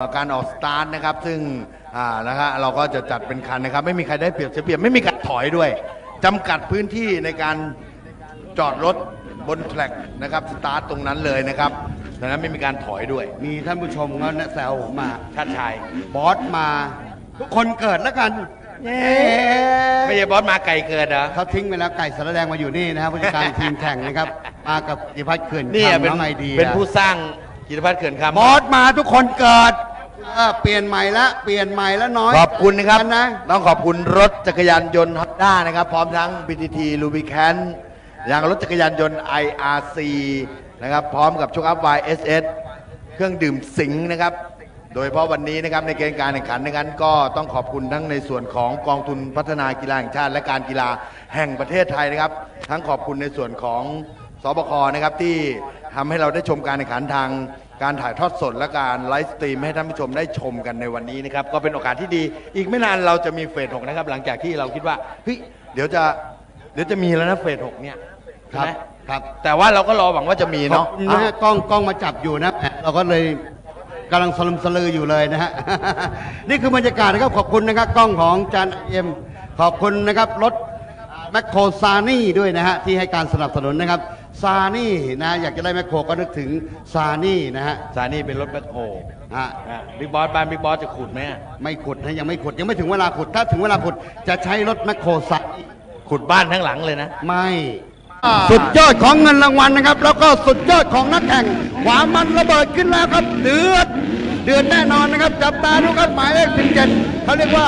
การออกสตาร์ทนะครับ ซึ่งอ่านะฮะเราก็จะจัดเป็นคันนะครับ ไม่มีใครได้เปรียบเสียเปรียบไม่มีการถอยด้วยจำกัดพื้นที่ในการจอดรถบนแทร็กนะครับสตาร์ทตรงนั้นเลยนะครับดังนั้นไม่มีการถอยด้วย มีท่านผู้ชมก็แซวผมมาชาติชายบอสมาทุกคนเกิดแล้วกันเย้ไม่ใช่บอสมาไก่เกินเหรอ เขาทิ้งไปแล้วไก่สารแดงมาอยู่นี่นะครับผู้จัดการทีมแข่งนะครับ มากับกิติพัฒน์เขื่อนนี่คำเป็นน้องไอเดียเป็นผู้สร้างกิจพัฒน์เขื่อนคำบอสมาทุกคนเกิด เออเปลี่ยนใหม่ละเปลี่ยนใหม่ละน้อยขอบคุณนะครับกันนะ ต้องขอบคุณรถจักรยานยนต์ฮอนด้านะครับ พร้อมทั้ง BTT l u b r i c a n t อย่างรถจักรยานยนต์ IRC นะครับ พร้อมกับชุกอัพ YSS เครื่องดื่มสิงห์นะครับ โดยเฉพาะวันนี้นะครับในเกณฑ์การแข่งขันนั้นก็ต้องขอบคุณทั้งในส่วนของกองทุนพัฒนากีฬาแห่งชาติ และการกีฬาแห่งประเทศไทยนะครับ ทั้งขอบคุณในส่วนของสบคนะครับที่ทำให้เราได้ชมการแข่งขันทาง การถ่ายทอดสดและการไลฟ์สตรีมให้ท่านผู้ชมได้ชมกันในวันนี้นะครับ ก็เป็นโอกาสที่ดี อีกไม่นานเราจะมีเฟสหกนะครับ หลังจากที่เราคิดว่าเฮ้ยเดี๋ยวจะเดี๋ยวจะมีแล้วนะเฟสหกเนี่ยครัใช่บไหมครับแต่ว่าเราก็รอหวังว่าจะมีเนาะขอบคุณนะฮะกล้องกล้องมาจับอยู่นะแหมเราก็เลยกำลังสลุมสลืออยู่เลยนะฮะ นี่คือบรรยากาศนะครับขอบคุณนะครับกล้องของจานเอ็มขอบคุณนะครับรถแมคโครซานี่ด้วยนะฮะที่ให้การสนับสนุนนะครับ ซานี่นะอยากจะได้แมคโครก็นึกถึงซานี่นะฮะซานี่เป็นรถแบ็คโฮฮะบิ๊กบอสบ้านบิ๊กบอสจะขุดไหมไม่ขุดนะยังไม่ขุดยังไม่ถึงเวลาขุด ถ้าถึงเวลาขุดจะใช้รถแมคโครซานี่ขุดบ้านทั้งหลังเลยนะ ไม่สุดยอดของเงินรางวัลนะครับ แล้วก็สุดยอดของนักแข่งความมันระเบิดขึ้นแล้วครับ เดือดเดือดแน่นอนนะครับ จับตาดูครับหมายเลข17เขาเรียกว่า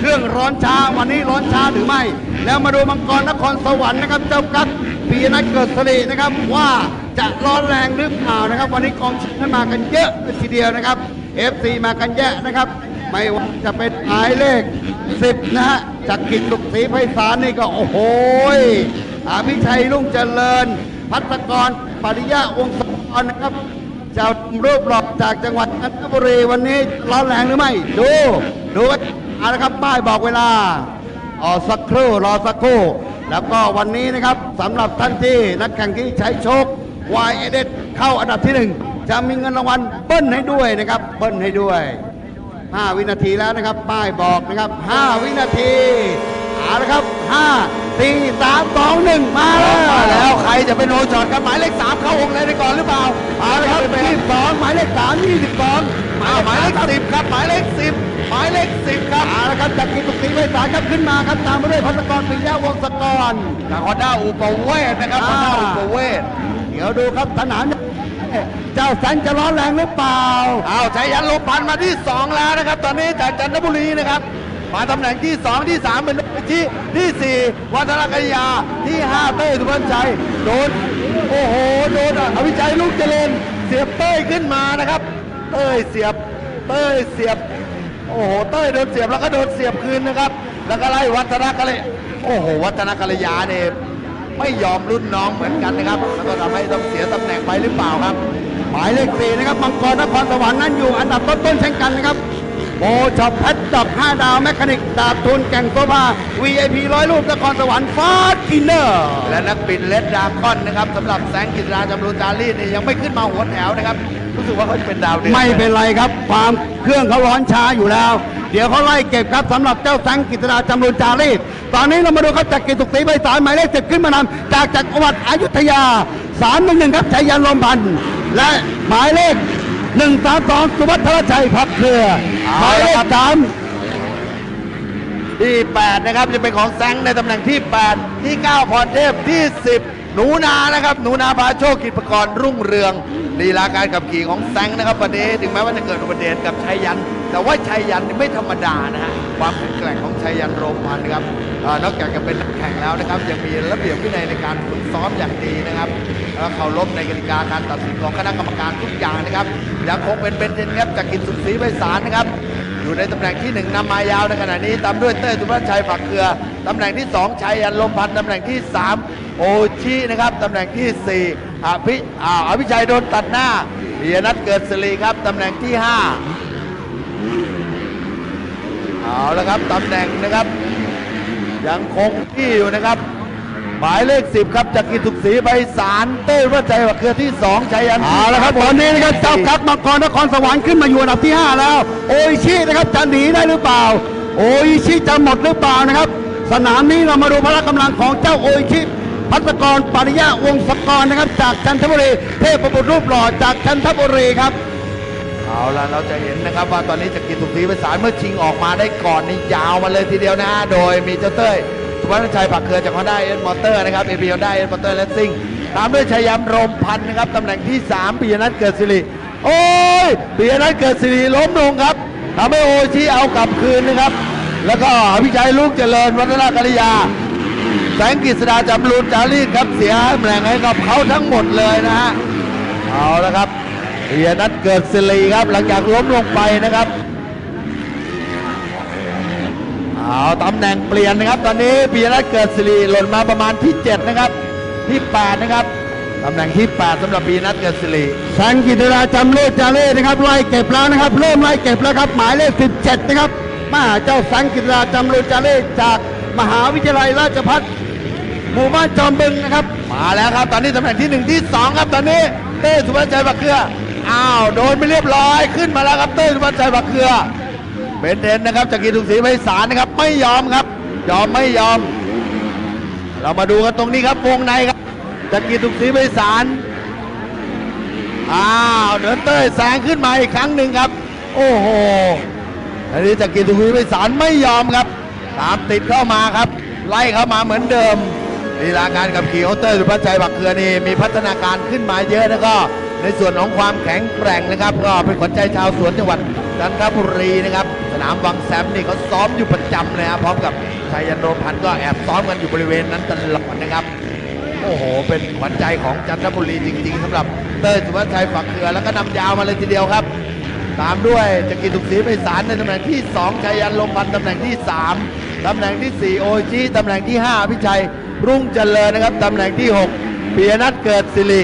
เครื่องร้อนช้าวันนี้ร้อนช้าหรือไม่ แล้วมาดูมังกรนครสวรรค์นะครับเจ้ากั๊กปีนัทเกิดสิรินะครับว่าจะร้อนแรงหรือเปล่านะครับ วันนี้กองเชียร์มากันเยอะทีเดียวนะครับ FC มากันเยอะนะครับ ไม่ว่าจะเป็นหมายเลข 10 นะฮะจากกิจสุขศรีไพศาลนี่ก็โอ้โหยอภิชัยรุ่งเจริญ พัฒกรปริยะวงศ์สกรนะครับเจ้ารูปหล่อจากจังหวัดจันทบุรีวันนี้ร้อนแรงหรือไม่ ดู ดู เอาละครับป้ายบอกเวลาออสักครู่รอสักครู่ แล้วก็วันนี้นะครับสำหรับท่านที่นักแข่งที่ใช้โชค y อเดเข้าอันดับที่หนึ่งจะมีเงินรางวัลเบิ้ลให้ด้วยนะครับเบิ้ลให้ด้วย 5 วินาทีแล้วนะครับ ป้ายบอกนะครับ 5 วินาทีเอาละครับ 5 4 3 2 1 มาแล้วมาแล้วใครจะเป็นโนจอดครับหมายเลขสามเข้าวงเลยไปก่อนหรือเปล่าเอาละครับ22หมายเลข3 22หมาย อ้าวเลขหมายเลข3สิบครับหมายเลขสิบหมายเลขสิบครับเอาละครับจากกิจสุขศรีไพศาลครับขึ้นมาครับตามมาด้วยพัฒกรปิยะวงศกรจากฮอนด้าอุปเวศนะครับฮอนอ่าด้าอุปเวศเดี๋ยวดูครับสนามเจ้าแสนจะร้อนแรงหรือเปล่าอ้าวชัยยันโลพันมาที่สองแล้วนะครับ ตอนนี้จากจันทบุรีนะครับมาตำแหน่งที่สองที่สามเป็นที่ที่สี่วัฒนกยาที่ห้าเต้ยสุพรรณชัยโดน โอ้โห โดนอภิชัยลูกเจริญเสียบเต้ยขึ้นมานะครับ เต้ยเสียบ เต้ยเสียบ โอ้โห เต้ยโดนเสียบแล้วก็โดนเสียบคืนนะครับ แล้วก็ไล่วัฒนกะเลยโอ้โห วัฒนกะยาเนี่ยไม่ยอมรุ่นน้องเหมือนกันนะครับแล้วก็ทำให้ต้องเสียตำแหน่งไปหรือเปล่าครับ หมายเลขสี่นะครับ มังกรนครสวรรค์นั้นอยู่อันดับต้นๆเช่นกันนะครับโบช็อปแพทดอก5ดาว แมคคานิก ดาบทุนแก่งโซภา VIP ร้อยรูปนครสวรรค์ฟาสกินเนอร์ และนักบินเลดดาคอนนะครับสำหรับแสงกิจราจำรูจารีนี่ยังไม่ขึ้นมาหัวแถวนะครับ รู้สึกว่าเขาจะเป็นดาวเดือนไม่เป็นไรครับ ความเครื่องเขาร้อนช้าอยู่แล้ว เดี๋ยวเขาไล่เก็บครับสำหรับเจ้าแสงกิตราจำรูนจารีตตอนนี้เรามาดูครับจากกิจสุขศรีใบสารหมายเลขเจ็ดขึ้นมานำจากจักรวรรดิอยุธยาสามหนึ่งหนึ่งครับชัยยันลมพันธ์และหมายเลขหนึ่งสามสองสุวัฒนชัยพักเครือหมายเลขสามที่ 8 นะครับ จะเป็นของแสงในตำแหน่งที่ 8 ที่ 9 พรเทพที่ 10 หนูนานะครับ หนูนาพาโชคกิจประกรณ์รุ่งเรืองลีลาการขับขี่ของแสงนะครับวันนี้ถึงแม้ว่าจะเกิดอุบัติเหตุกับชัยยัน แต่ว่าชัยยันนี่ไม่ธรรมดานะฮะความแข็งแกร่งของชัยยันโรมพันธ์นะครับอนอกจากจะเป็นนักแข่งแล้วนะครับยังมีระเบียบวินัยในการฝึกซ้อมอย่างดีนะครับแล้วเคารพในกติกาการตัดสินของคณะกรรมการทุกอย่างนะครับยังคงเป็นเบนเทนครับจากกิจสุขศรีไพศาลนะครับอยู่ในตำแหน่งที่ 1นำมายาวในขณะนี้ตามด้วยเต้ยสุภาชัยฝักเกลือตำแหน่งที่ 2ชัยยันลมพันธ์ตำแหน่งที่ 3 โอชินะครับตำแหน่งที่ 4อภิอ่าอภิชัยโดนตัดหน้าเบียนัทเกิดสิริครับตำแหน่งที่ 5 เอาละครับตำแหน่งนะครับ ยังคงที่อยู่นะครับ หมายเลข 10 ครับจากกิจสุขศรีใบสารเต้ยวัชใจวักเครือที่ 2ชัยยันเอาละครับตอนนี้นะครับเจ้ากักมังกรนครสวรรค์ขึ้นมาอยู่อันดับที่ 5 แล้ว โออิชินะครับจะหนีได้หรือเปล่า โออิชิจะหมดหรือเปล่านะครับ สนามนี้เรามาดูพละกำลังของเจ้าโออิชิ พัฒกรปริยะวงศกรนะครับ จากจันทบุรี เทพบุตรรูปหล่อจากจันทบุรีครับ เอาละเราจะเห็นนะครับว่าตอนนี้จากกิจสุขศรีใบสารเมื่อชิงออกมาได้ก่อนนี่ยาวมาเลยทีเดียวนะฮะโดยมีเจ้าเต้ยสุวรรณชัยผักเครือจากฮอนด้าเอ็นมอเตอร์นะครับเอพีฮอนด้าเอ็นมอเตอร์และซิ่งตามด้วยชัยยามรมพันธ์นะครับตำแหน่งที่3ปิยนัทเกิดสิริโอ้ยปิยนัทเกิดสิริล้มลงครับทำให้โอชิเอากลับคืนนะครับ แล้วก็อภิชัยลูกเจริญวัฒนากริยา แสงกฤษดาจำรูนจารีครับเสียตำแหน่งให้กับเขาทั้งหมดเลยนะฮะเอาละครับเฮียนัทเกิดสิริครับหลังจากล้มลงไปนะครับเอาตำแหน่งเปลี่ยนนะครับ ตอนนี้ปียนัทเกิดสิริหล่นมาประมาณที่ 7 นะครับ ที่ 8 นะครับตำแหน่งที่ 8สำหรับปีนัทเกิดสิริแสงกิตราจำเลิศจาเล่นะครับไล่เก็บแล้วนะครับ เริ่มไล่เก็บแล้วครับ หมายเลข 17 นะครับมาเจ้าแสงกิตราจำเลิศจาเล่จากมหาวิทยาลัยราชภัฏ หมู่บ้านจอมบึงนะครับ มาแล้วครับ ตอนนี้ตำแหน่งที่1ที่2ครับ ตอนนี้เต้สุภาชัยบักเกืออ้าวโดนไปเรียบร้อยขึ้นมาแล้วครับเต้สุภาชัยบักเกือเบนเทนนะครับจากกีทุกศรีไพศาลนะครับ ไม่ยอมครับ ยอมไม่ยอม เรามาดูกันตรงนี้ครับวงในครับจากกีทุกศรีไพศาลอ้าวเดินเต้ยแซงขึ้นมาอีกครั้งหนึ่งครับ โอ้โหอันนี้จากกีทุกศรีไพศาลไม่ยอมครับ ตามติดเข้ามาครับ ไล่เข้ามาเหมือนเดิม ลีลาการขับขี่ขอเตอร์สุภาชัยบักเคือนี่มีพัฒนาการขึ้นมาเยอะแล้วก็ในส่วนของความแข็งแกร่งนะครับ ก็เป็นขวัญใจชาวสวนจังหวัดจันทบุรีนะครับ สนามวังแซมนี่เขาซ้อมอยู่ประจำเลยครับพร้อมกับชัยยันโรพันธ์ก็แอบซ้อมกันอยู่บริเวณนั้นตลอดนะครับ โอ้โห เป็นขวัญใจของจันทบุรีจริง ๆสำหรับเต้ยสุภาชัยฝักเขือแล้วก็นำยาวมาเลยทีเดียวครับ ตามด้วยจักรีสุขศรีไพศาลในตำแหน่งที่ 2ชัยยันลมพันธ์ตำแหน่งที่ 3ตำแหน่งที่ 4 โอจีตำแหน่งที่5พิชัย รุ่งเจริญนะครับตำแหน่งที่6ปียนัทเกิดสิริ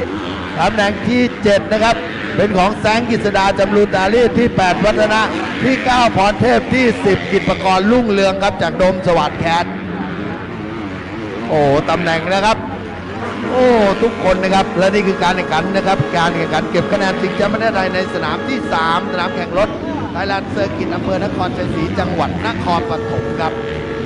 ตำแหน่งที่ 7 นะครับ เป็นของแสงกิษดาจำรูนตาลีที่ 8 วัฒนะที่ 9 พรเทพที่ 10 กิจประกรณ์รุ่งเรืองครับจากดมสวัสดิ์แคทโอ้ตำแหน่งนะครับโอ้ทุกคนนะครับและนี่คือการแข่งขันนะครับ การแข่งขันเก็บคะแนนชิงแชมป์ประเทศไทยในสนามที่ 3 สนามแข่งรถไทยแลนด์เซอร์กิตอำเภอนครชัยศรีจังหวัดนครปฐมครับ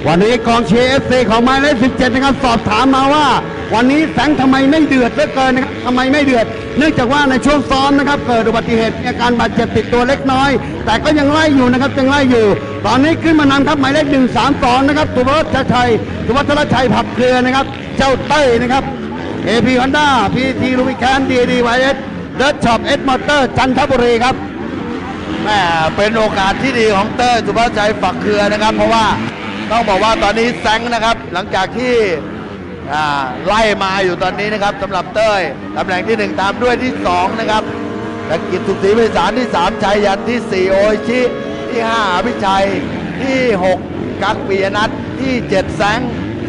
วันนี้กองเชียร์เอฟซีของหมายเลข17นะครับสอบถามมาว่า วันนี้แสงทำไมไม่เดือดเหลือเกินนะครับทำไมไม่เดือด เนื่องจากว่าในช่วงซ้อมนะครับเกิดอุบัติเหตุมีอาการบาดเจ็บติดตัวเล็กน้อย แต่ก็ยังไล่อยู่นะครับยังไล่อยู่ ตอนนี้ขึ้นมานำครับหมายเลข132นะครับสุวัชชัยสุวัชรชัยผักเครือนะครับ เจ้าเต้ยนะครับ AP Honda PT ลูบิแคนดีดีไวเอสเดอะช็อปเอสมอเตอร์จันทบุรีครับแม่เป็นโอกาสที่ดีของเต้ยสุภาพชัยฝักเครือนะครับ เพราะว่า ต้องบอกว่าตอนนี้แซงนะครับ หลังจากที่ไล่มาอยู่ตอนนี้นะครับสำหรับเต้ยตำแหน่งที่ 1 ตามด้วยที่ 2 นะครับตะกิจสุขศรีไพศาลที่ 3 ชัยยันที่ 4 โอชิที่ 5 อภิชัยที่ 6 กักปียนัทที่ 7 แสง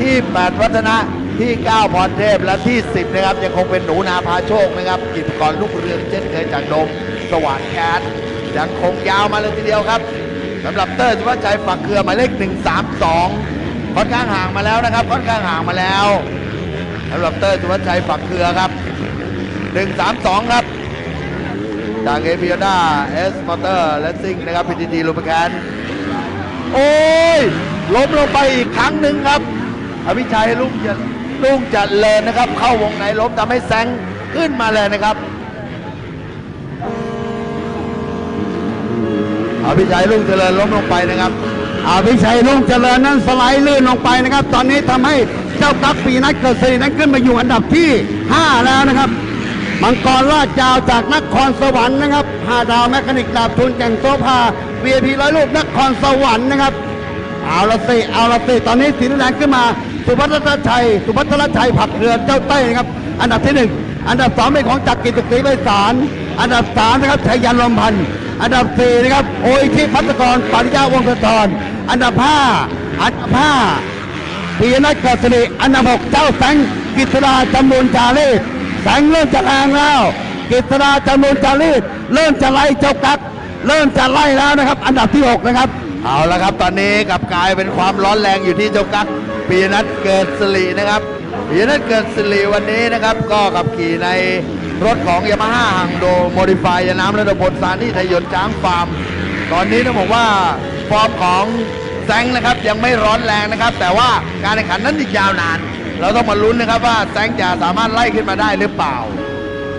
ที่ 8 วัฒนะที่ 9 พรเทพและที่ 10 นะครับ ยังคงเป็นหนูนาพาโชคนะครับ กิจกรลูกเรืองเช่นเคยจากโดมสว่างแคทยังคงยาวมาเลยทีเดียวครับ สำหรับเตอร์สุภาพชัยฝักเครือหมายเลข 132 ค่อนข้างห่างมาแล้วนะครับ ค่อนข้างห่างมาแล้วสำหรับเตอร์สุภาพชัยฝักเครือครับ 132 ครับจากเอพิโอดาเอสมอเตอร์และซิงนะครับพีทีทีลูปแคนโอ้ยล้มลงไปอีกครั้งหนึ่งครับ อภิชัยลุงจะลุงจัดเลยนะครับ เข้าวงในล้มทำให้แซงขึ้นมาเลยนะครับ อภิชัยลุ่งเจริญล้มลงไปนะครับอาพิชัยรุ่งเจริญนั้นสไลด์ลื่นลงไปนะครับ ตอนนี้ทำให้เจ้ากักปีนัดเกิดศรีนั้นขึ้นมาอยู่อันดับที่ 5 แล้วนะครับ มังกรลาดยาวจากนครสวรรค์นะครับห้าดาวแมคานิกดาบทุนแก่งโซภา VIP ร้อยลูกนครสวรรค์นะครับเอาละสิเอาละสิตอนนี้สีแดงขึ้นมา สุพัฒนชัย สุพัฒนชัยผักเรือเจ้าเต้ยนะครับ อันดับที่หนึ่งอันดับสองเป็นของจักรกิจสุขศรีไพศาลอันดับสามนะครับชัยยันลมพันธ์ อันดับสี่นะครับโอยชิพัฒกรปริยาวงศธรอันดับห้าอันดับห้าปีนัทเกิดสิริอันดับหกเจ้าแสงกิษดาจำนวนจารีตแสงเริ่มจะแรงแล้ว กิษดาจำนวนจารีตเริ่มจะไล่เจ้ากักเริ่มจะไล่แล้วนะครับ อันดับที่หกนะครับเอาละครับตอนนี้กลับกลายเป็นความร้อนแรงอยู่ที่เจ้ากั๊กปีนัทเกิดสิรินะครับปีนัทเกิดสิริวันนี้นะครับ ก็ขับขี่ใน รถของยามาฮ่าฮังโดโมดิฟายยาน้ำระดับบนสารที่ไทยยนต์ช้างฟาร์ม ตอนนี้ต้องบอกว่าฟอร์มของแซงนะครับยังไม่ร้อนแรงนะครับ แต่ว่าการแข่งขันนั้นอีกยาวนาน เราต้องมาลุ้นนะครับว่าแซงจะสามารถไล่ขึ้นมาได้หรือเปล่า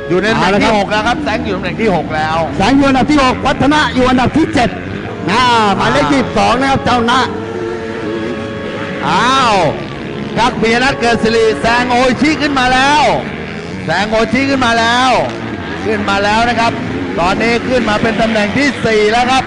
อยู่ในตำแหน่งที่หกแล้วครับแซงอยู่ตำแหน่งที่หกแล้วแสงอยู่อันดับที่ 6 วัฒนะอยู่อันดับที่7นะหมายเลขที่2นะครับเจ้าหน้าอ้าวกักเบียนัทเกิดสิริแซงโออิชิขึ้นมาแล้ว แซงโออิชิขึ้นมาแล้ว ขึ้นมาแล้วนะครับ ตอนนี้ขึ้นมาเป็นตำแหน่งที่ 4 แล้วครับ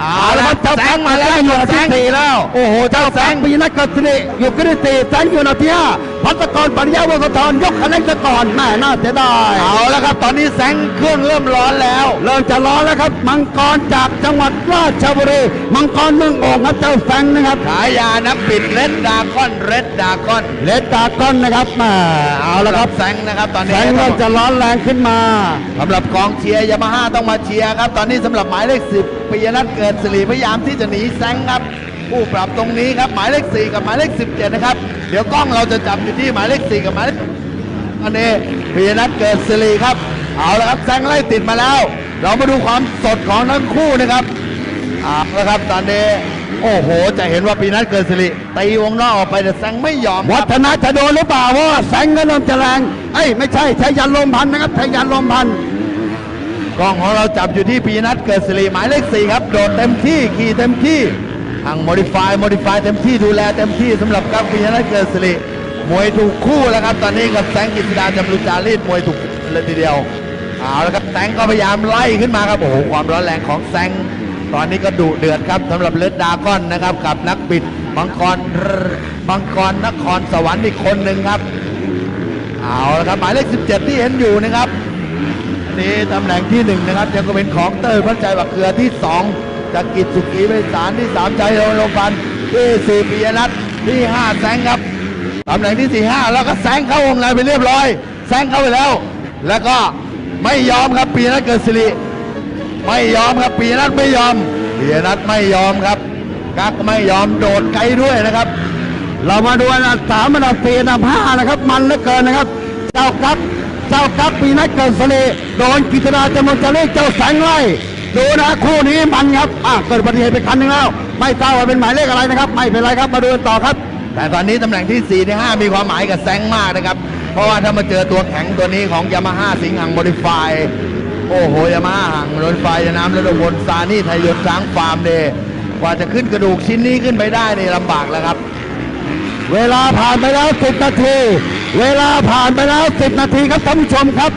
เอาละครับเจ้าแซแสงงมามาแล้แล้ววอยู่อันดับแซที่งสี่แล้ว โอ้โห เจ้าแสงปีนักกสิริอยู่ขึ้นที่สี่แสงอยู่อันดับที่ห้า พัฒกรปริยาวงศธรยกคะแนนซะก่อนแม่น่าเสียดายเอาแล้วครับ ตอนนี้แซงเครื่องเริ่มร้อนแล้ว เริ่มจะร้อนแล้วครับ มังกรจากจังหวัดราชบุรีมังกรเมืองโอ่งครับเจ้าแสงนะครับฉายานักปิดเรดดาคอนเรดดาคอนเลดดาก้อนนะครับแม่เอาแล้วครับแซงนะครับตอนแสนี้งเริ่มจะร้อนแรงขึ้นมาสำหรับกองเชียร์ยามาฮ่าต้องมาเชียร์ครับ ตอนนี้สำหรับหมายเลขสิบปิยนัทเกิดสิริพยายามที่จะหนีแซงครับ ผู้ปรับตรงนี้ครับหมายเลขสี่กับหมายเลขสิบเจ็ดนะครับ เดี๋ยวกล้องเราจะจับอยู่ที่หมายเลขสี่กับหมายเลขอันนี้ปิยนัทเกิดสิริครับ เอาละครับแซงไล่ติดมาแล้ว เรามาดูความสดของทั้งคู่นะครับเอาละครับตอนนี้โอ้โห จะเห็นว่าปีนัทเกิดสิริตีวงนอกออกไปแต่แซงไม่ยอมควัรับฒนะจะโดนหรือเปล่าเพราะว่าแสงก็เริ่มจะแรงเอ้ยไม่ใช่ใช้ยันลมพันนะครับใช้ยันลมพันกล้องของเราจับอยู่ที่ปีนัทเกิดสิริหมายเลขสี่ครับ โดดเต็มที่ขี่เต็มที่ ทางโมดิฟายโมดิฟายเต็มที่ดูแลเต็มที่สำหรับกับปีนัทเกิดสิริมวยถูกคู่แล้วครับ ตอนนี้กับแสงกิษดาจำรุจารีดมวยถูกเลยทีเดียวเอาละครับแสงก็พยายามไล่ขึ้นมาครับโอ้โหความร้อนแรงของแสงตอนนี้ก็ดุเดือดครับสำหรับเลดดาก้อนนะครับ กับนักบิดมังกรมังกรนครสวรรค์อีกคนหนึ่งครับเอาละครับหมายเลข 17 ที่เห็นอยู่นะครับนนี้ตำแหน่งที่หนึ่งนะครับยังก็เป็นของเตอร์พันใจบักเขือที่สอง จากกิจสุขีไปสารที่สามใจโรลพันธ์ที่สี่ปิยนัทที่ห้าแซงครับตำแหน่งที่สี่ห้าแล้วก็แซงเข้าวงในไปเรียบร้อย แซงเข้าไปแล้ว แล้วก็ไม่ยอมครับปิยนัทเกิดสิริไม่ยอมครับปิยนัทไม่ยอมปิยนัทไม่ยอมครับกักไม่ยอมโดดไกลด้วยนะครับ เรามาดูอันดับสามอันดับสี่อันดับห้านะครับ มันเหลือเกินนะครับ เจ้ากักเจ้ากักปีนักเกิดสเลโดนกิตนาจำนจะเลขเจ้าแสงไล่ ดูนะคู่นี้มันครับอะเกิดอุบัติเหตุไปคันหนึ่งแล้ว ไม่ทราบว่าเป็นหมายเลขอะไรนะครับ ไม่เป็นไรครับมาดูกันต่อครับ แต่ตอนนี้ตำแหน่งที่4ที่5มีความหมายกับแซงมากนะครับ เพราะว่าถ้ามาเจอตัวแข็งตัวนี้ของยามาฮ่าสิงห์หังโมดิฟายโอ้โหยามาฮ่าหังโมดิฟายน้ำระดบนซานี่ไทยยนต์ช้างฟาร์มเดย์กว่าจะขึ้นกระดูกชิ้นนี้ขึ้นไปได้นี่ลำบากแล้วครับ เวลาผ่านไปแล้ว 10 นาที เวลาผ่านไปแล้ว 10 นาทีครับท่านผู้ชมครับ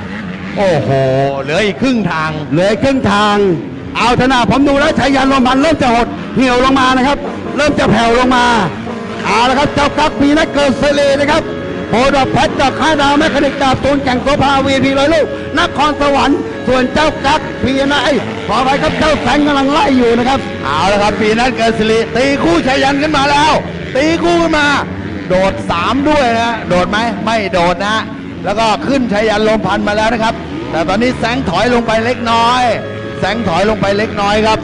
โอ้โห เหลืออีกครึ่งทาง เหลือครึ่งทาง เอาเถอะนะผมดูแล้วชายันลมพันเริ่มจะหดเหี่ยวลงมานะครับ เริ่มจะแผ่วลงมาเอาละครับเจ้ากั๊กมีนักเกิดเซเลนะครับโพดอกแพทดอกข้าดาวแม่คณิกดาบตูนแก่งโสภาวีพีร้อยลูกนครสวรรค์ส่วนเจ้ากั๊กพีนะไอ้ยขอไปครับเจ้าแสงกำลังไล่อยู่นะครับ เอาละครับปีนั้นเกิดสิริตีคู่ชัยยันขึ้นมาแล้ว ตีคู่ขึ้นมา โดด 3 ด้วยนะโดดไหมไม่โดดนะ แล้วก็ขึ้นชัยยันลมพันมาแล้วนะครับ แต่ตอนนี้แสงถอยลงไปเล็กน้อย แสงถอยลงไปเล็กน้อยครับ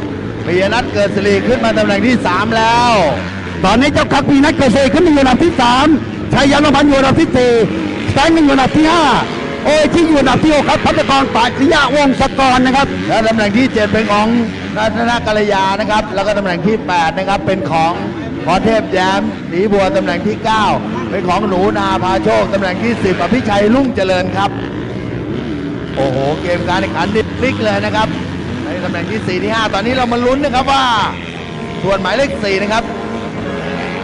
ปีนัทเกิดสิริขึ้นมาตำแหน่งที่ 3 แล้ว ตอนนี้เจ้ากั๊กมีนักเกิดเซเลขึ้นมาอยู่อันดับที่สามชายันลมพันธ์อยู่อันดับที่สี่แสงอยู่อันดับที่ห้าโอ้ยที่อยู่อันดับที่หกครับพัฒกรปาจิยะวงศกรนะครับและตำแหน่งที่ 7 เป็นของรัตนกัลยานะครับ แล้วก็ตำแหน่งที่ 8 นะครับเป็นของพรเทพแย้มหนีบัวตำแหน่งที่ 9 เป็นของหนูนาพาโชคตำแหน่งที่ 10อภิชัยรุ่งเจริญครับ โอ้โห เกมการแข่งขันนี่พลิกเลยนะครับใน ตำแหน่งที่ 4 ที่ 5 ตอนนี้เรามาลุ้นนะครับว่าส่วนหมายเลข 4 นะครับ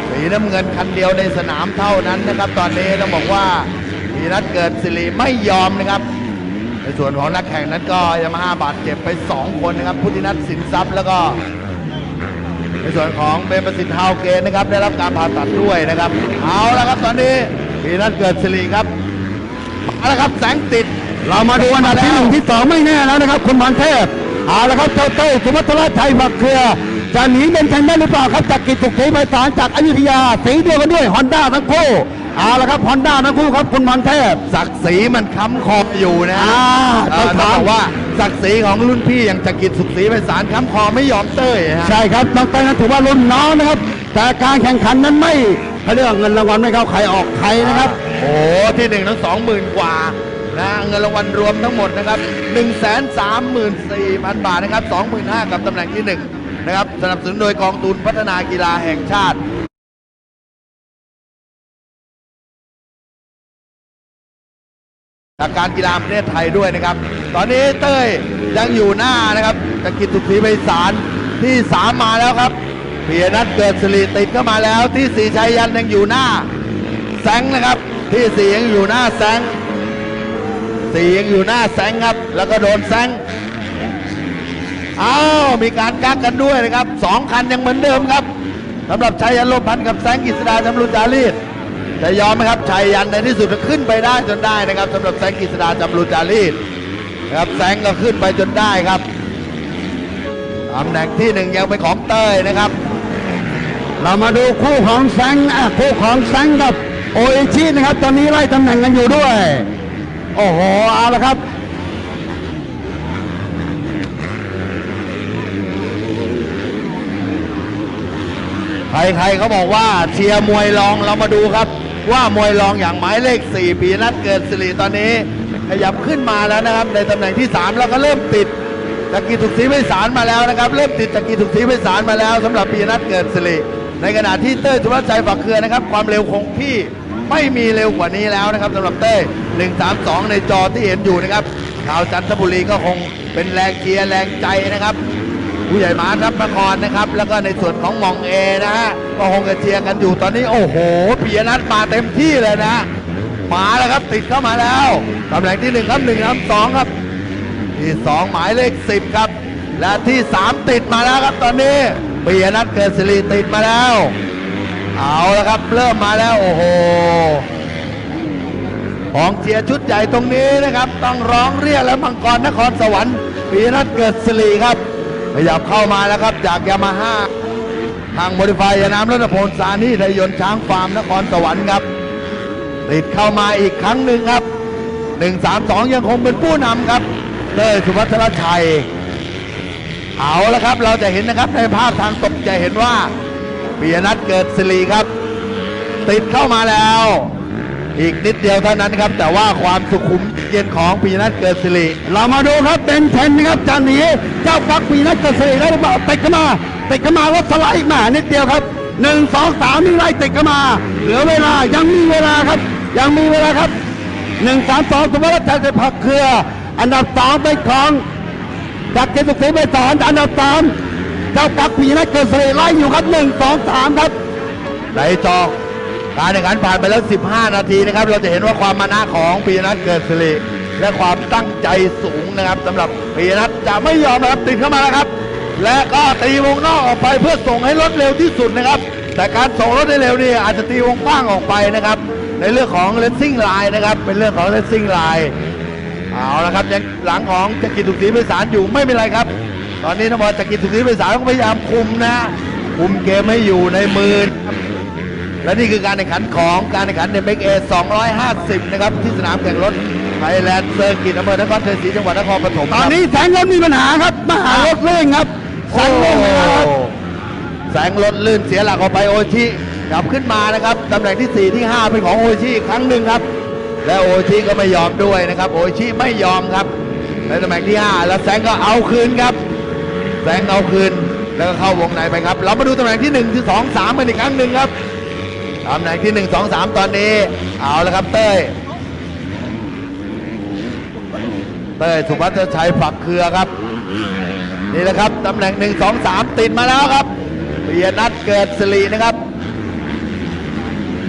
สีน้ำเงินคันเดียวในสนามเท่านั้นนะครับ ตอนนี้ต้องบอกว่ามีนัดเกิดสิริไม่ยอมนะครับ ในส่วนของนักแข่งนั้นก็ยามาฮ่าบาดเจ็บไป 2 คนนะครับ พุทธินัทสินทรัพย์แล้วก็ ในส่วนของเบนประสิทธิ์ฮาวเกนนะครับ ได้รับการผ่าตัดด้วยนะครับ เอาละครับตอนนี้พีนัทเกิดสิริครับเอาละครับแสงติดเรามาดูอันดับที่หนึ่งที่สองไม่แน่แล้วนะครับ คุณพรเทพ เอาละครับเจ้าเต้ยสุภัทรชัยบักเครือจะหนีเป็นแชมป์ได้หรือเปล่าครับจากกิจสุขศรีไพศาลจากอยุธยาสีเดียวกันด้วยฮอนด้าทั้งคู่เอาละครับฮอนด้าทั้งคู่ครับคุณพรเทพศักดิ์ศรีมันค้ำคออยู่นะอ่าเออต้องบอกว่าศักดิ์ศรีของรุ่นพี่อย่างจักริดสุขศรีไพศาลค้ำคอไม่ยอมเต้ยฮะใช่ครับน้องเต้ยนั้นถือว่ารุ่นน้องนะครับ แต่การแข่งขันนั้นไม่เขาเรียกว่าเงินรางวัลไม่เข้าใครออกใครนะครับ โอ้ที่หนึ่งทั้งสองหมื่นกว่า นะเงินรางวัลรวมทั้งหมดนะครับ1นึ่งแสนสามหมื่นสี่พันบาทนะครับสองหมื่นห้ากับตำแหน่งที่หนึ่งนะครับ สนับสนุนโดยกองทุนพัฒนากีฬาแห่งชาติจากการกีฬาประเทศไทยด้วยนะครับ ตอนนี้เต้ยยังอยู่หน้านะครับตะกิจสุขีไพศาลที่สามมาแล้วครับเพียนัทเกิดสิริติดเข้ามาแล้วที่สี่ชัยยันยังอยู่หน้าแสงนะครับ ที่สี่ยังอยู่หน้าแสง สี่ยังอยู่หน้าแสงครับ แล้วก็โดนแสงอ้าวมีการกักกันด้วยนะครับสองคันยังเหมือนเดิมครับสำหรับชัยยันลมพันธ์กับแสงกฤษดาจำรุนจารีตจะยอมไหมครับชัยยันในที่สุดก็ขึ้นไปได้จนได้นะครับสำหรับแสงกฤษดาจำรูจารีตนะครับแสงก็ขึ้นไปจนได้ครับตำแหน่งที่หนึ่งยังเป็นของเต้ยนะครับ เรามาดูคู่ของแซงอะคู่ของแซงกับโอเอชินะครับ ตอนนี้ไล่ตำแหน่งกันอยู่ด้วย โอ้โห เอาละครับ ใครๆเขาบอกว่าเชียร์มวยรองเรามาดูครับ ว่ามวยรองอย่างหมายเลข 4 ปีนัดเกิดสิริตอนนี้ ขยับขึ้นมาแล้วนะครับ ในตำแหน่งที่ 3 แล้วก็เริ่มติดจากกีสุขศรีไพศาลมาแล้วนะครับ เริ่มติดจากกีสุขศรีไพศาลมาแล้วสำหรับปีนัดเกิดสิริในขณะที่เต้ยสุรชัยฝักเคือนะครับ ความเร็วคงที่ ไม่มีเร็วกว่านี้แล้วนะครับสำหรับเต้132 ในจอที่เห็นอยู่นะครับข่าวจันทบุรีก็คงเป็นแรงเชียร์แรงใจนะครับผู้ใหญ่หมาทัพนครนะครับ แล้วก็ในส่วนของมองเอนะฮะก็คงจะเชียร์กันอยู่ตอนนี้โอ้โหปิยนัทมาเต็มที่เลยนะมาแล้วครับติดเข้ามาแล้วตำแหน่งที่หนึ่งครับหนึ่งครับสองครับ ที่สองหมายเลขสิบครับ และที่สามติดมาแล้วครับตอนนี้ปิยนัทเกิดสิริติดมาแล้ว เอาแล้วครับ เริ่มมาแล้วโอ้โหของเชียร์ชุดใหญ่ตรงนี้นะครับ ต้องร้องเรียกและมังกรนครสวรรค์ปีนัทเกิดสิริครับขยับเข้ามาแล้วครับ จากยามาฮ่าทางโมดิฟายาน้ำรัตพลสานีไทยยนช้างฟาร์มนครสวรรค์ครับ ติดเข้ามาอีกครั้งหนึ่งครับ132 ยังคงเป็นผู้นำครับเต้ยสุพัฒนชัยเอาละครับ เราจะเห็นนะครับในภาพทางตกจะเห็นว่า ปียนัทเกิดสิริครับ ติดเข้ามาแล้ว อีกนิดเดียวเท่านั้นครับ แต่ว่าความสุขุมเย็นของปีนัทเกิดสิริเรามาดูครับเป็นเทนนะครับจานหนีเจ้าฟักปีนักเกษตรได้หรือเปล่าติดเข้ามาติดเข้ามาแล้วสไลด์อีกมานิดเดียวครับหนึ่งสองสามนี่ไล่ติดเข้ามา เหลือเวลายังมีเวลาครับ ยังมีเวลาครับหนึ่งสามสองสมมติว่าจะผักเครือ อันดับสองเป็นของจากเกษตรศรีไปสอนอันดับสาม เจ้าฟักปีนักเกษตรไล่อยู่ครับหนึ่งสองสามครับในจอกการแข่งขันผ่านไปแล้ว 15 นาทีนะครับ เราจะเห็นว่าความมานะของปีนัทเกิดสิริและความตั้งใจสูงนะครับสำหรับปีนัทจะไม่ยอมนะครับติดเข้ามาแล้วครับ และก็ตีวงนอกออกไปเพื่อส่งให้รถเร็วที่สุดนะครับ แต่การส่งรถได้เร็วนี่อาจจะตีวงกว้างออกไปนะครับ ในเรื่องของเลสซิ่งไลน์นะครับ เป็นเรื่องของเลสซิ่งไลน์เอาละครับยังหลังของจักรินสุขศรีไพศาลอยู่ไม่เป็นไรครับ ตอนนี้นบจักรินสุขศรีไพศาลก็พยายามคุมนะคุมเกมให้อยู่ในมือนะครับและนี่คือการแข่งขันของการแข่งขันในเบกเอ250 นะครับ ที่สนามแข่งรถไทยแลนด์เซอร์กิตอำเภอนครชัยศรีจังหวัดนครปฐมตอนนี้แสงรถมีปัญหาครับมาหารถเร่งครับแสแสงงรรถถมีปัญหาครับแสงรถลื่นเสียหลักออกไปโอชิกลับขึ้นมานะครับตำแหน่งที่ 4 ที่ 5 เป็นของโอชิอีกครั้งหนึ่งครับ และโอชิก็ไม่ยอมด้วยนะครับ โอชิไม่ยอมครับในตำแหน่งที่ 5 แล้วแสงก็เอาคืนครับ แสงเอาคืนแล้วก็เข้าวงในไปครับ เรามาดูตำแหน่งที่1ที่2 3กันอีกครั้งหนึ่งครับตำแหน่งที่ 1 2 3 ตอนนี้ เอาแล้วครับเต้ย เต้ยสุภัทรชัยฝักเครือครับ นี่แหละครับตำแหน่ง 1 2 3 ติดมาแล้วครับปียนัทเกิดสิรินะครับ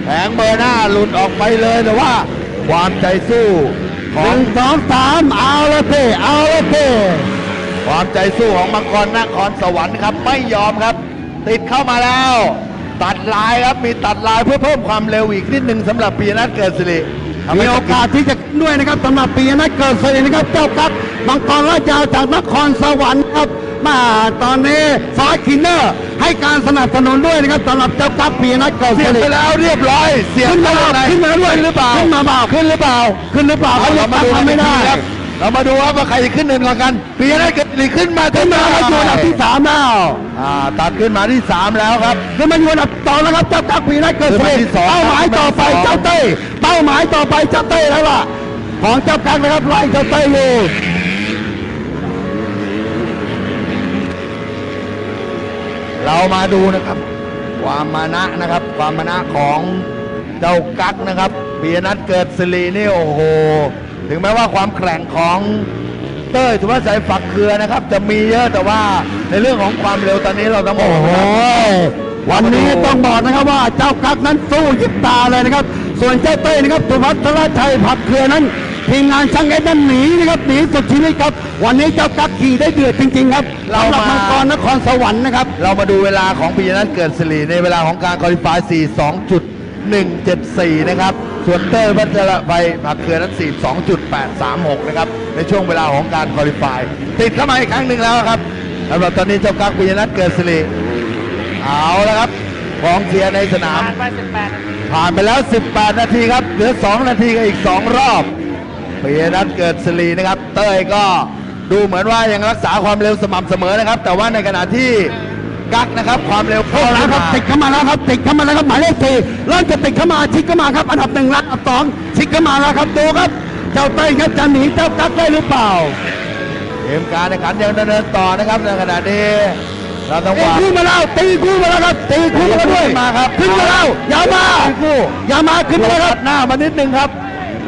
แผงเบอร์หน้าหลุดออกไปเลยแต่ว่า ความใจสู้ขหองนึ่งสองสามเอาละสิเอาละสิ ความใจสู้ของมังกรนครสวรรค์ครับไม่ยอมครับ ติดเข้ามาแล้ว ตัดลายครับมีตัดลายเพื่อเพิ่มความเร็วอีกนิดนึงสำหรับปียนัทเกิดสิริทำมีให้โอกาสที่จะด้วยนะครับสำหรับปีนักเกิดสิรินะครับเจ้ากักมังกรราชาจากนครสวรรค์ครับมาตอนนี้ฟาคินเนอร์ให้การสนับสนุนด้วยนะครับสำหรับเจ้ากักปีนักเกิดเสีสิยบริไปแล้วเรียบร้อย เสียบขึ้นมาไปแล้วไหนขึ้นมาด้วยขึ้นหรือเปล่าขึ้นมาเปล่าขึ้นหรือเปล่าขึ้นหรือเปล่าเอาเขาเรายังมาดูทำไม่ได้ครับเรามาดูครับว่าใครจะขึ้นหนึ่งก่อนกันปีนัทเกิด สิริขึ้นมาขึ้นมาแล้วอยู่อันดับที่สามแล้วอ่าตัดขึ้นมาที่3แล้วครับขึ้นมาอยู่อันดับสองแล้วครับเจ้ากักปีนัดเกิดขึ้นเสมาน่ที่ห์สองเป้าหมายต่อไปครับเจ้าเต้ยเป้าหมายต่อไปเจ้าเต้ยแล้วล่ะ ของเจ้ากักนะครับไล่เจ้าเต้ยอยู่เรามาดูนะครับ ความมานะนะครับ ความมานะของเจ้ากั๊กนะครับปียนัทเกิดสิรินี่โอ้โห ถึงแม้ว่าความแข่งของ เต้ยสุภาชัยฝักเครือนะครับ จะมีเยอะแต่ว่าในเรื่องของความเร็วตอนนี้เราต้องบอโอ้กโหนะครับวันนี้ต้องบอกนะครับว่าเจ้ากักนั้นสู้ยิบตาเลยนะครับ ส่วนเจ้าเต้ยนะครับสุภัทรชัยผักเครือนั้นทีมงานช่างเอ็ดนั้นหนีนะครับหนีสุดชีวิตครับ วันนี้เจ้ากักขี่ได้เดือดจริง ๆ ครับเราสำหรับมามังกรนครสวรรค์นะครับเรามาดูเวลาของปียนัทเกิดสิริในเวลาของการคอลิฟาย 42.174 นะครับ ส่วนเต้ยพัชรไปผักเครือนั้น 42.836 นะครับ ในช่วงเวลาของการคอลิฟาย ติดเข้ามาอีกครั้งหนึ่งแล้วครับสำหรับตอนนี้เจ้ากั๊กปียนัทเกิดสิริเอาแล้วครับกองเชียร์ในสนาม ผ่านไปแล้ว 18 นาทีครับ เหลือ 2 นาทีกับอีก 2 รอบปียนัทเกิดสิรินะครับ เต้ยก็ดูเหมือนว่ายังรักษาความเร็วสม่ำเสมอนะครับ แต่ว่าในขณะที่ กั๊กนะครับ ความเร็วเข้าแล้วครับติดเข้ามาแล้วครับติดเข้ามาแล้วครับหมายเลขสี่เริ่มจะติดเข้ามาชิดเข้ามาครับ อันดับหนึ่งและอันดับสองชิดเข้ามาแล้วครับดูครับ เจ้าเต้ยครับจะหนีเจ้ากักได้หรือเปล่าเกมการแข่งขันยังดำเนินต่อนะครับในขณะนี้เราต้องตีว่าคู่มาแล้วตีคู่มาแล้วครับตีคู่มาแล้วด้วยขึ้นมาครับขึ้นมาแล้วอย่ามาตีคู่อย่ามาขึ้นมาแล้วคตัรับดหน้ามานิดนึงครับ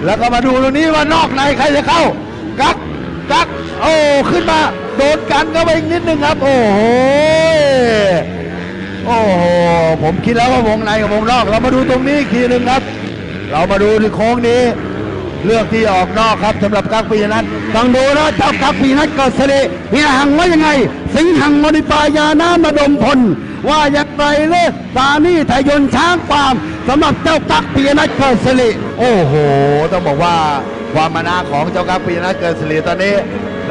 แล้วก็มาดูตรงนี้ว่านอกในใครจะเข้ากักกักโอ้ขึ้นมา โดนกันก็ไปอีกนิดนึงครับ โอ้โหโอ้โหผมคิดแล้วว่าวงในกับวงนอก เรามาดูตรงนี้อีกทีหนึ่งครับ เรามาดูที่โค้งนี้ เลือกที่ออกนอกครับสำหรับกักปิยนัทต้องดูนะเจ้ากักปีนัดเกิดเสน่ห์เฮียหังว่ายังไง สิงหังมณิปายานามาดมพลว่าอย่างไรเลิศสานี่ทยนช้างฟาร์มสำหรับเจ้ากักปีนัดเกิดเสน่ห์โอ้โห ต้องบอกว่า ความมานะของเจ้ากั๊กปีนัทเกิดสิริตอนนี้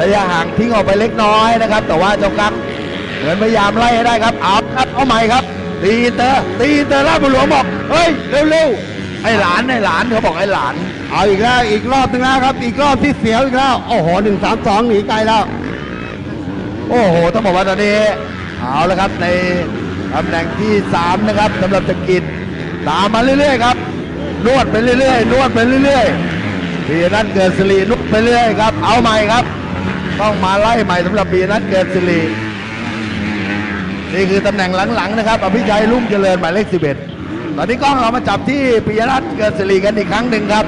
ระยะห่างทิ้งออกไปเล็กน้อยนะครับ แต่ว่าเจ้ากั๊กเหมือนพยายามไล่ให้ได้ครับเอาครับเอาใหม่ครับ ตีเตอร์ตีเตอร์ราบุหลวงบอกเฮ้ยเร็วๆไอ้หลานไอ้หลานเขาบอกไอ้หลาน เอาอีกแล้วอีกรอบหนึงแล้วครับ อีกรอบที่เสียวอีกแล้วโอ้โหหนึ่งสามสองหนีไกลแล้ว โอ้โหต้องบอกว่าตอนนี้เอาละครับในตำแหน่งที่ 3 นะครับสำหรับจักริดตามมาเรื่อยๆครับนวดไปเรื่อยๆนวดไปเรื่อยๆ ปีนัทเกิดสิรินวดไปเรื่อยครับ เอาใหม่ครับ ต้องมาไล่ใหม่สำหรับปีนัทเกิดสิรินี่คือตำแหน่งหลังๆนะครับอภิชัยลุ่งเจริญหมายเลข11ตอนนี้กล้องเรามาจับที่ปีนัทเกิดสิริกันอีกครั้งหนึ่งครับ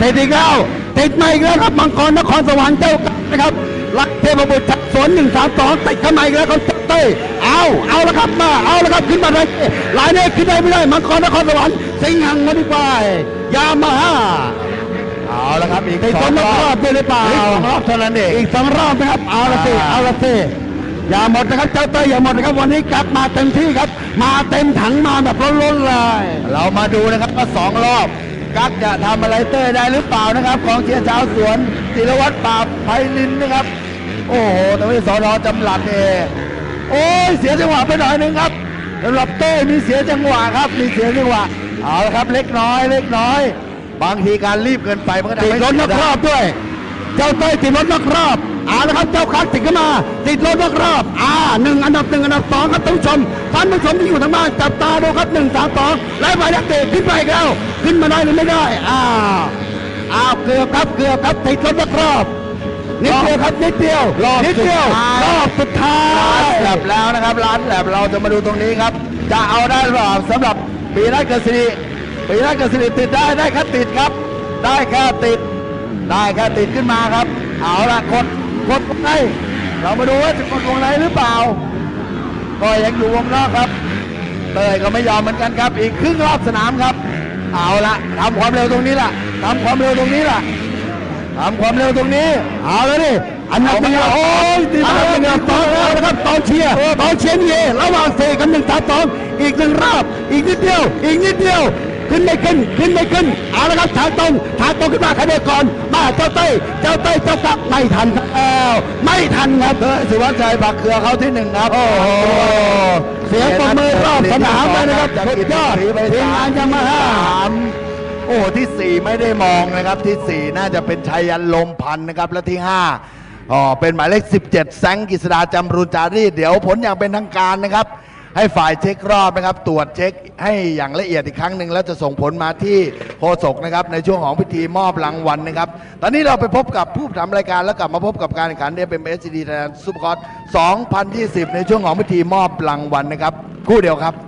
ติดอีกแล้วติดมาอีกแล้วครับมังกรนครสวรรค์เจ้ากักนะครับรักเทพบุตรชัดสวนหนึ่งสามสองติดเข้ามาอีกแล้วครับเต้เอาเอาละครับมาเอาละครับขึ้นมาเลยหลายเนี่ยขึ้นได้ไม่ได้มังกรนครสวรรค์สิงหังมาดีกว่า ยามาฮ่า เอาละครับอีกติดสสอองงรรออบบด้วยหรือเปล่าอีกสองรอบเท่านั้นเองอีกสองรอบนะครับเอาละสิเอาละสิอย่าหมดนะครับเจ้าเต้ยอย่าหมดนะครับวันนี้กลับมาเต็มที่ครับ มาเต็มถังมาแบบล้นๆเลยเรามาดูนะครับว่าสองรอบกั๊กจะทำอะไรเต้ยได้หรือเปล่านะครับของเชียร์ชาวสวนศิรวัตรปราบไพลินนะครับ โอ้โหแต่ว่าสอนอจำหลัดเอโอ้ยเสียจังหวะไปหน่อยหนึงครับสำหรับเต้ยมีเสียจังหวะครับมีเสียจังหวะเอาละครับ เล็กน้อย เล็กน้อย บางทีการรีบเกินไปมันก็ทำติดให้รถเสีนัยกได้รอบด้วย เจ้าเต้ยติดรถนักรอบเอาละครับเจ้าคักติดเข้ามา ติดรถนักรอบอ่าหนึ่งอันดับหนึ่งอันดับสองครับท่านผู้ชมท่านผู้ชมที่อยู่ทางบ้านจับตาดูครับหนึ่งสามสองไล่ไปนักเตะขึ้นไปอีกแล้ว ขึ้นมาได้หรือไม่ได้อ้าวอ้าวเกือบครับเกือบครับติดรถนักรอบนิดเดียวครับนิดเดียวรอบนิดเดียวสุดท้าย รอบสุดท้าย ร้านแลบแล้วนะครับร้านแลบเราจะมาดูตรงนี้ครับ จะเอาได้หรือเปล่าสำหรับปีนัทเกษริ ปีนัทเกษริติดได้ได้แค่ติดครับ ได้แค่ติด ได้แค่ติดขึ้นมาครับ เอาละกดกดวงในเรามาดูว่าจะกดวงในหรือเปล่า ก็ยังอยู่วงนอกครับ เตยก็ไม่ยอมเหมือนกันครับ อีกครึ่งรอบสนามครับ เอาละทำความเร็วตรงนี้ล่ะทำความเร็วตรงนี้ล่ะทำความเร็วตรงนี้ เอาแล้วดิอันดับหนึ่งเอามาโอ้ยตีมาแล้วหนึ่งสองแล้วนะครับตองเชียร์ตองเชียร์นี่ระหว่างเซกับหนึ่งสามสองอีกหนึ่งรอบ อีกนิดเดียว อีกนิดเดียว ขึ้นไม่ขึ้น ขึ้นไม่ขึ้น เอาละครับทางตรงทางตรงขึ้นมาใครเดียวก่อน มาเจ้าเต้ยเจ้าเต้ยเจ้ากักไม่ทันแล้วไม่ทันครับเตยสุวัชชัยบักเครือเขาที่หนึ่งครับโอ้โหเสียงปรบมือรอบสนามเลยนะครับสุดยอดทีมงานยามาฮ่าสามโอ้โหที่สี่ไม่ได้มองนะครับที่สี่น่าจะเป็นชัยยันลมพันธ์นะครับและที่ห้าอ๋อเป็นหมายเลข 17แซงกิษดาจำรูนจารีตเดี๋ยวผลอย่างเป็นทางการนะครับ ให้ฝ่ายเช็ครอบนะครับ ตรวจเช็คให้อย่างละเอียดอีกครั้งหนึ่งแล้วจะส่งผลมาที่โฆษกนะครับ ในช่วงของพิธีมอบรางวัลนะครับ ตอนนี้เราไปพบกับผู้ทำรายการแล้วกลับมาพบกับการแข่งขันเนี่ยเป็น SCD Thailand Supercross 2020 ในช่วงของพิธีมอบรางวัลนะครับ คู่เดียวครับ